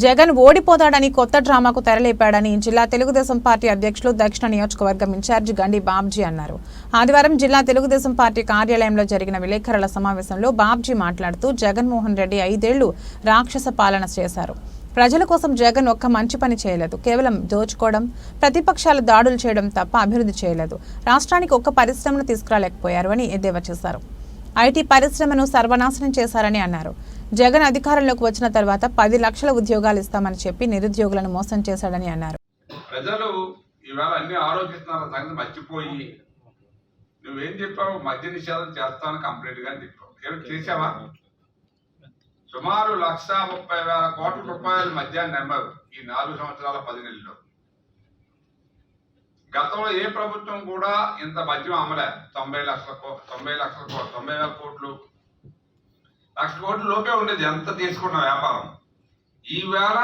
జగన్ ఓడిపోతాడని కొత్త డ్రామాకు తెరలేపాడని జిల్లా తెలుగుదేశం పార్టీ అధ్యక్షులు దక్షిణ నియోజకవర్గం ఇన్ఛార్జి గండి బాబ్జీ అన్నారు. ఆదివారం జిల్లా తెలుగుదేశం పార్టీ కార్యాలయంలో జరిగిన విలేకరుల సమావేశంలో బాబ్జీ మాట్లాడుతూ జగన్మోహన్ రెడ్డి ఐదేళ్ళు రాక్షస పాలన చేశారు. ప్రజల కోసం జగన్ ఒక్క మంచి పని చేయలేదు. కేవలం దోచుకోవడం ప్రతిపక్షాలు దాడులు చేయడం తప్ప అభివృద్ధి చేయలేదు. రాష్ట్రానికి ఒక్క పరిశ్రమను తీసుకురాలేకపోయారు అని ఎద్దేవా చేశారు. ఐటీ పరిశ్రమను సర్వనాశనం చేశారని అన్నారు. జగన్ అధికారంలోకి వచ్చిన తర్వాత పది లక్షల ఉద్యోగాలు ఇస్తామని చెప్పి నిరుద్యోగులను మోసం చేశాడని అన్నారు. ప్రజలు ఇవాళ అన్ని ఆలోచిస్తున్నారు సంగతి మర్చిపోయి నువ్వేం చెప్పావు? మద్య నిషేధం చేస్తాను కంప్లీట్గా చెప్పావు ఏమి చేసావా సుమారు లక్ష ముప్పై వేల కోట్ల రూపాయలు మద్యాన్ని నమ్మారు ఈ నాలుగు సంవత్సరాల పది నెలల్లో. గతంలో ఏ ప్రభుత్వం కూడా ఇంత మద్యం అమ్మలే. తొంభై లక్షల కో తొంభై లక్షల కో తొంభై వేల కోట్లు లక్ష కోట్ల లోపే ఉండేది ఎంత తీసుకున్న వ్యాపారం. ఈవేళ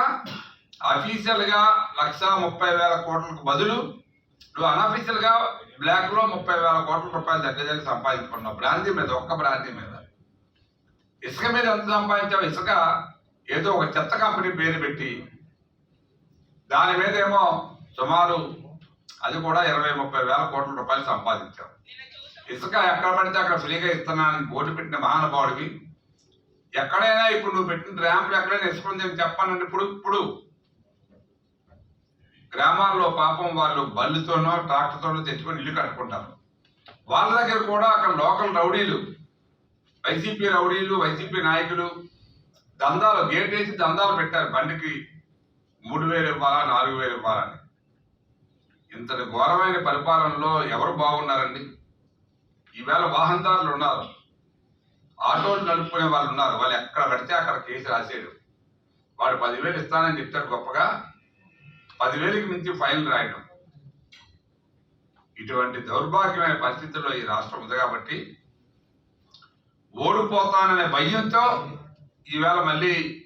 అఫీషియల్గా లక్ష ముప్పై వేల కోట్లకు బదులు నువ్వు అనఫీషియల్గా బ్లాక్లో ముప్పై వేల కోట్ల రూపాయలు దగ్గర దగ్గర సంపాదించుకున్నావు బ్రాంతి మీద ఒక్క బ్రాంతి మీద. ఇసుక మీద ఎంత సంపాదించావు? ఇసుక ఏదో ఒక చెత్త కంపెనీ పేరు పెట్టి దాని మీద ఏమో సుమారు అది కూడా ఇరవై ముప్పై వేల కోట్ల రూపాయలు సంపాదించావు. ఇసుక ఎక్కడ పడితే అక్కడ ఫ్రీగా ఇస్తున్నానని బోర్డు పెట్టిన మహానుభావుడివి ఎక్కడైనా ఇప్పుడు నువ్వు పెట్టిన ర్యాంపులు ఎక్కడైనా ఇసుక ఉందని చెప్పానంటే ఇప్పుడు ఇప్పుడు. గ్రామాల్లో పాపం వాళ్ళు బల్లుతోనో ట్రాక్టర్తోనో తెచ్చుకొని ఇల్లు కట్టుకుంటారు. వాళ్ళ దగ్గర కూడా అక్కడ లోకల్ రౌడీలు వైసీపీ రౌడీలు వైసీపీ నాయకులు దందాలు గేట్ వేసి దందాలు పెట్టారు బండికి. మూడు వేలు ఇవ్వాలా నాలుగు వేలు ఇవ్వాలని ఇంతటి ఘోరమైన పరిపాలనలో ఎవరు బాగున్నారండి? ఈవేళ వాహనదారులు ఉన్నారు. ఆటోలు నడుపుకునే వాళ్ళు ఉన్నారు. వాళ్ళు ఎక్కడ పడితే అక్కడ కేసు రాసేడు వాడు పదివేలు ఇస్తానని చెప్తాడు గొప్పగా. పదివేలకి మించి ఫైన్ రాయడం. ఇటువంటి దౌర్భాగ్యమైన పరిస్థితుల్లో ఈ రాష్ట్రం ఉంది కాబట్టి ఓడిపోతాననే భయంతో ఈవేళ మళ్ళీ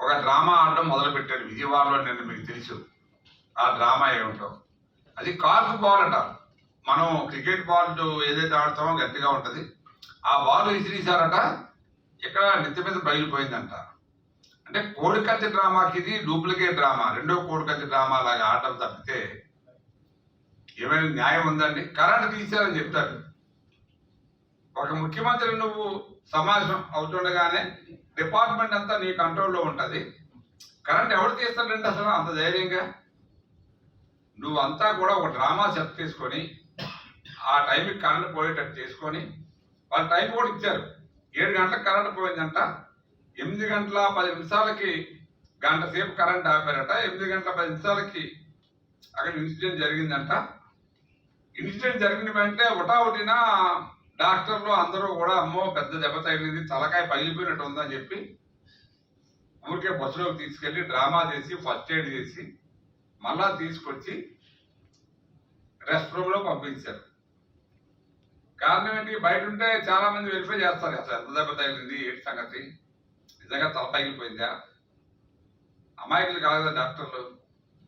ఒక డ్రామా ఆడడం మొదలుపెట్టాడు విజయవాడలో నేను మీకు తెలుసు. ఆ డ్రామా ఏమిటో. అది కార్కు బాల్ అంటారు. మనం క్రికెట్ బాల్ ఏదైతే ఆడతామో గట్టిగా ఉంటుంది. ఆ బాల్ విసిరీసారట ఇక్కడ నెత్తి మీద బయలుపోయిందంట. అంటే కోడికత్తి డ్రామాకి ఇది డూప్లికేట్ డ్రామా రెండో కోడికత్తి డ్రామా లాగా ఆడటం తప్పితే ఏమైనా న్యాయం ఉందండి? కరెంట్ తీశారని చెప్తారు. ఒక ముఖ్యమంత్రి నువ్వు సమాజం అవుతుండగానే డిపార్ట్మెంట్ అంతా నీ కంట్రోల్లో ఉంటుంది. కరెంట్ ఎవరు తీస్తాడంటే అసలు అంత ధైర్యంగా? నువ్వు అంతా కూడా ఒక డ్రామా సెట్ చేసుకొని ఆ టైంకి కరెంట్ పోయేటట్టు చేసుకొని వాళ్ళు టైం కూడా ఇచ్చారు. ఏడు గంటలకు కరెంట్ పోయిందంట. ఎనిమిది గంటల పది నిమిషాలకి గంట సేపు కరెంట్ ఆపారట. ఎనిమిది గంటల పది నిమిషాలకి అక్కడ ఇన్సిడెంట్ జరిగిందంట. ఇన్సిడెంట్ జరిగిన వెంటనే ఒకటిన డాక్టర్లు అందరూ కూడా అమ్మో పెద్ద దెబ్బ తగిలింది తలకాయ పగిలిపోయినట్టు ఉందని చెప్పి ఊరికే బస్సులోకి తీసుకెళ్ళి డ్రామా చేసి ఫస్ట్ ఎయిడ్ చేసి మళ్ళా తీసుకొచ్చి రెస్ట్ రూమ్లో పంపించారు. కారణం ఏంటి? బయట ఉంటే చాలా మంది వెరిఫై చేస్తారు అసలు ఎంత దెబ్బ తగిలింది ఏంటి సంగతి? నిజంగా తల పగిలిపోయిందా అమాయకులు కాదు డాక్టర్లు.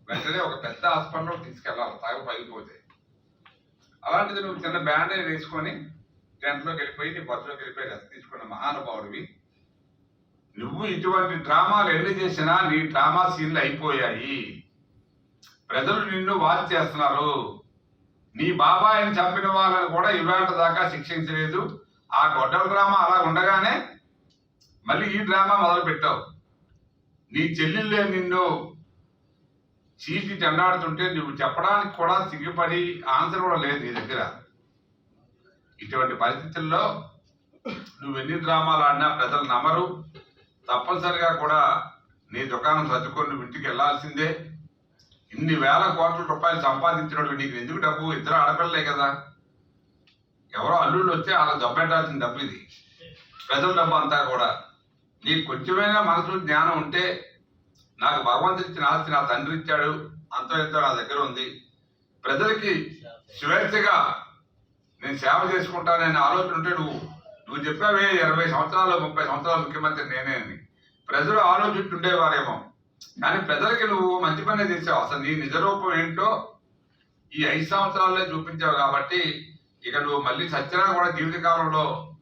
వెంటనే ఒక పెద్ద హాస్పిటల్లో తీసుకెళ్ళాలి తగ పగిలిపోతే అలాంటిది నువ్వు చిన్న బ్యాండేజ్ వేసుకొని టెంట్లోకి వెళ్ళిపోయి నీ బస్సులోకి వెళ్ళిపోయి రెస్ట్ తీసుకున్న మహానుభావుడివి. నువ్వు ఇటువంటి డ్రామాలు ఎన్ని చేసినా నీ డ్రామా సీన్లు అయిపోయాయి. ప్రజలు నిన్ను వాచ్ చేస్తున్నారు. నీ బాబాయిని చంపిన వాళ్ళని కూడా ఇవాళ దాకా శిక్షించలేదు. ఆ గొడ్డల డ్రామా అలా ఉండగానే మళ్ళీ ఈ డ్రామా మొదలు పెట్టావు నీ చెల్లెళ్ళే నిన్ను చీల్చి చెండాడుతుంటే నువ్వు చెప్పడానికి కూడా సిగ్గుపడి ఆన్సర్ కూడా లేదు నీ దగ్గర. ఇటువంటి పరిస్థితుల్లో నువ్వు ఎన్ని డ్రామాలు ఆడినా ప్రజలు నమ్మరు. తప్పనిసరిగా కూడా నీ దుకాణం సర్దుకొని నువ్వు ఇంటికి వెళ్ళాల్సిందే. ఇన్ని వేల కోట్ల రూపాయలు సంపాదించినట్టు నీకు ఎందుకు డబ్బు? ఇద్దరు ఆడపిల్లలే కదా. ఎవరో అల్లుళ్ళు వస్తే అలా దబ్బెట్టాల్సిన డబ్బు ఇది. ప్రజల డబ్బు అంతా కూడా. నీకు కొంచెమైనా మనసు జ్ఞానం ఉంటే నాకు భగవంతుడు ఇచ్చిన ఆస్తి నా తండ్రి ఇచ్చాడు. అంతో ఎంతో నా దగ్గర ఉంది. ప్రజలకి స్వేచ్ఛగా నేను సేవ చేసుకుంటానని ఆలోచన ఉంటే నువ్వు నువ్వు చెప్పావే ఇరవై సంవత్సరాలు ముప్పై సంవత్సరాలు ముఖ్యమంత్రి నేనే అని. ప్రజలు ఆలోచిస్తుండేవారేమో కానీ ప్రజలకి నువ్వు మంచి పనే చేసావు. అసలు నీ నిజ రూపం ఏంటో ఈ ఐదు సంవత్సరాల్లో చూపించావు కాబట్టి ఇక నువ్వు మళ్ళీ సత్యనా కూడా జీవితకాలంలో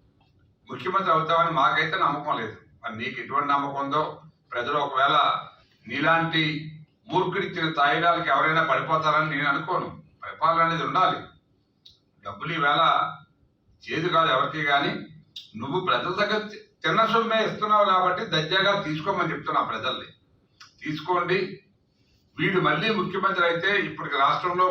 ముఖ్యమంత్రి అవుతావని మాకైతే నమ్మకం లేదు. మరి నీకు ఎటువంటి నమ్మకం ఉందో ప్రజలు ఒకవేళ నీలాంటి మూర్ఖుడిచ్చిన తాయిలాలకి ఎవరైనా పడిపోతారని నేను అనుకోను. పరిపాలన అనేది ఉండాలి. డబ్బులు ఈవేళ చేదు కాదు ఎవరికి కానీ నువ్వు ప్రజల దగ్గర చిన్న సొమ్మే ఇస్తున్నావు కాబట్టి దర్జాగా తీసుకోమని చెప్తున్నా ప్రజల్ని. తీసుకోండి. వీడు మళ్ళీ ముఖ్యమంత్రి అయితే ఇప్పటికి రాష్ట్రంలో